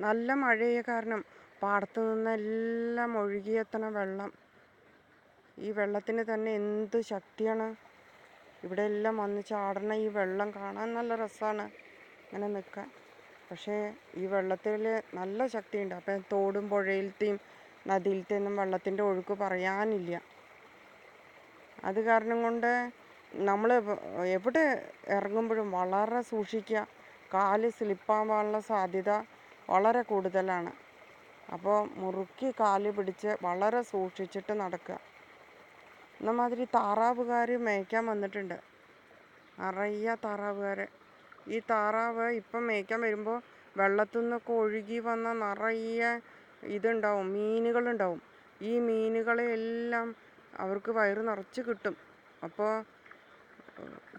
നല്ല മഴയെ കാരണം പാടത്തു നിന്നെല്ലാം ഒഴുകിയെത്തണ വെള്ളം. ഈ വെള്ളത്തിന് തന്നെ എന്ത് ശക്തിയാണ്? ഇവിടെ എല്ലാം വന്ന് ചാടണ ഈ വെള്ളം കാണാൻ നല്ല രസമാണ് ഇങ്ങനെ നിൽക്കാൻ പക്ഷേ ഈ വെള്ളത്തിൽ നല്ല ശക്തിയുണ്ട്. അപ്പം തോടും പുഴയിലത്തെയും നദിയിലത്തെയൊന്നും വെള്ളത്തിന്റെ ഒഴുക്ക് പറയാനില്ല. അത് കാരണം കൊണ്ട് നമ്മൾ എവിടെ ഇറങ്ങുമ്പോഴും വളരെ സൂക്ഷിക്കുക. കാൽ സ്ലിപ്പാവാനുള്ള സാധ്യത വളരെ കൂടുതലാണ്. അപ്പോൾ മുറുക്കി കാൽ പിടിച്ച് വളരെ സൂക്ഷിച്ചിട്ട് നടക്കുക. എന്നമാതിരി താറാവുകാർ മേയ്ക്കാൻ വന്നിട്ടുണ്ട്. അറിയ താറാവുകാർ ഈ താറാവ് ഇപ്പം മേയ്ക്കാൻ വരുമ്പോൾ വെള്ളത്തിൽ നിന്നൊക്കെ ഒഴുകി വന്ന നിറയെ ഇതുണ്ടാവും മീനുകളുണ്ടാവും. ഈ മീനുകളെ എല്ലാം അവർക്ക് വയറ് നിറച്ച് കിട്ടും. അപ്പോൾ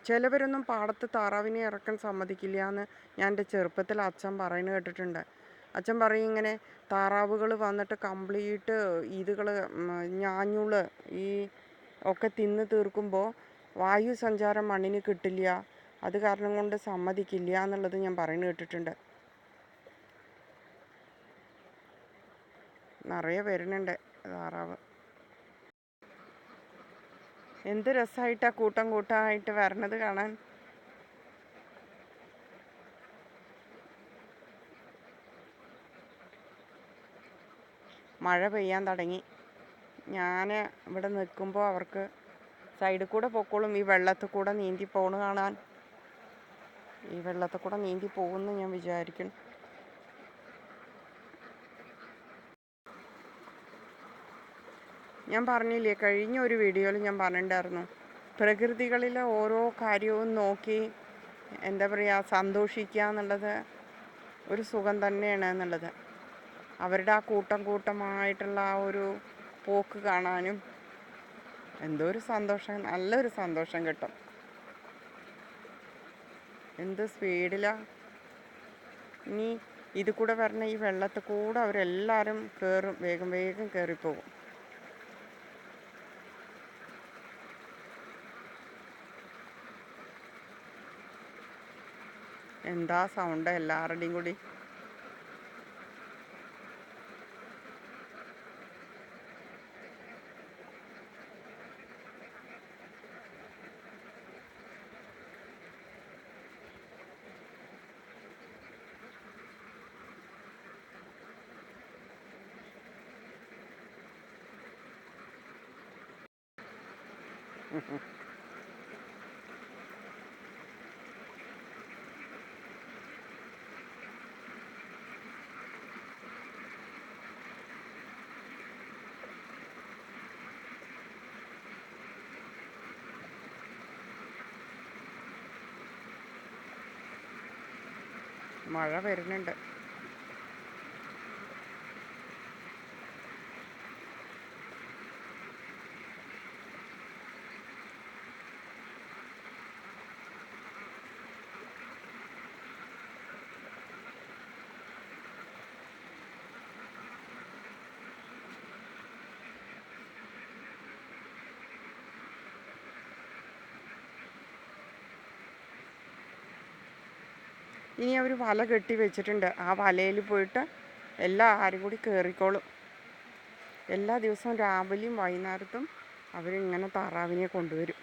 ചിലവരൊന്നും പാടത്ത് താറാവിനെ ഇറക്കാൻ സമ്മതിക്കില്ല എന്ന് ഞാൻ എന്റെ ചെറുപ്പത്തിൽ അച്ഛൻ പറയുന്നത് കേട്ടിട്ടുണ്ട്. അച്ഛൻ പറയും ഇങ്ങനെ താറാവുകൾ വന്നിട്ട് കംപ്ലീറ്റ് ഇതുകൾ ഞാഞ്ഞുൾ ഈ ഒക്കെ തിന്ന് തീർക്കുമ്പോൾ വായു സഞ്ചാരം മണ്ണിന് കിട്ടില്ല. അത് കാരണം കൊണ്ട് സമ്മതിക്കില്ല എന്നുള്ളത് ഞാൻ പറയുന്നത് കേട്ടിട്ടുണ്ട്. നിറയെ വരുന്നുണ്ട് താറാവ്. എന്ത് രസമായിട്ടാണ് കൂട്ടം കൂട്ടമായിട്ട് വരണത് കാണാൻ. മഴ പെയ്യാൻ തുടങ്ങി. ഞാൻ ഇവിടെ നിൽക്കുമ്പോൾ അവർക്ക് സൈഡിൽ കൂടെ പൊക്കോളും. ഈ വെള്ളത്തിൽ കൂടെ നീന്തി പോണ് കാണാൻ. ഈ വെള്ളത്തിൽ കൂടെ നീന്തി പോകുമെന്ന് ഞാൻ വിചാരിക്കുന്നു. ഞാൻ പറഞ്ഞില്ലേ കഴിഞ്ഞ ഒരു വീഡിയോയിൽ ഞാൻ പറഞ്ഞിട്ടുണ്ടായിരുന്നു. പ്രകൃതികളിലെ ഓരോ കാര്യവും നോക്കി എന്താ പറയുക സന്തോഷിക്കുക എന്നുള്ളത് ഒരു സുഖം തന്നെയാണ് എന്നുള്ളത്. അവരുടെ ആ കൂട്ടം കൂട്ടമായിട്ടുള്ള ആ ഒരു പോക്ക് കാണാനും എന്തോ ഒരു സന്തോഷം നല്ലൊരു സന്തോഷം കിട്ടും. എന്ത് സ്പീഡിലാണ് ഇനി ഇത് കൂടെ വരണ ഈ വെള്ളത്തിൽ കൂടെ അവരെല്ലാവരും കയറും വേഗം വേഗം കയറിപ്പോകും എന്താ സൗണ്ട് എല്ലാവരുടെയും കൂടി? മഴ വരുന്നുണ്ട്. ഇനി അവർ വല കെട്ടി വെച്ചിട്ടുണ്ട്. ആ വലയിൽ പോയിട്ട് എല്ലാവരും കൂടി കയറിക്കോളും എല്ലാ ദിവസവും രാവിലെയും വൈകുന്നേരത്തും അവരിങ്ങനെ താറാവിനെ കൊണ്ടുവരും.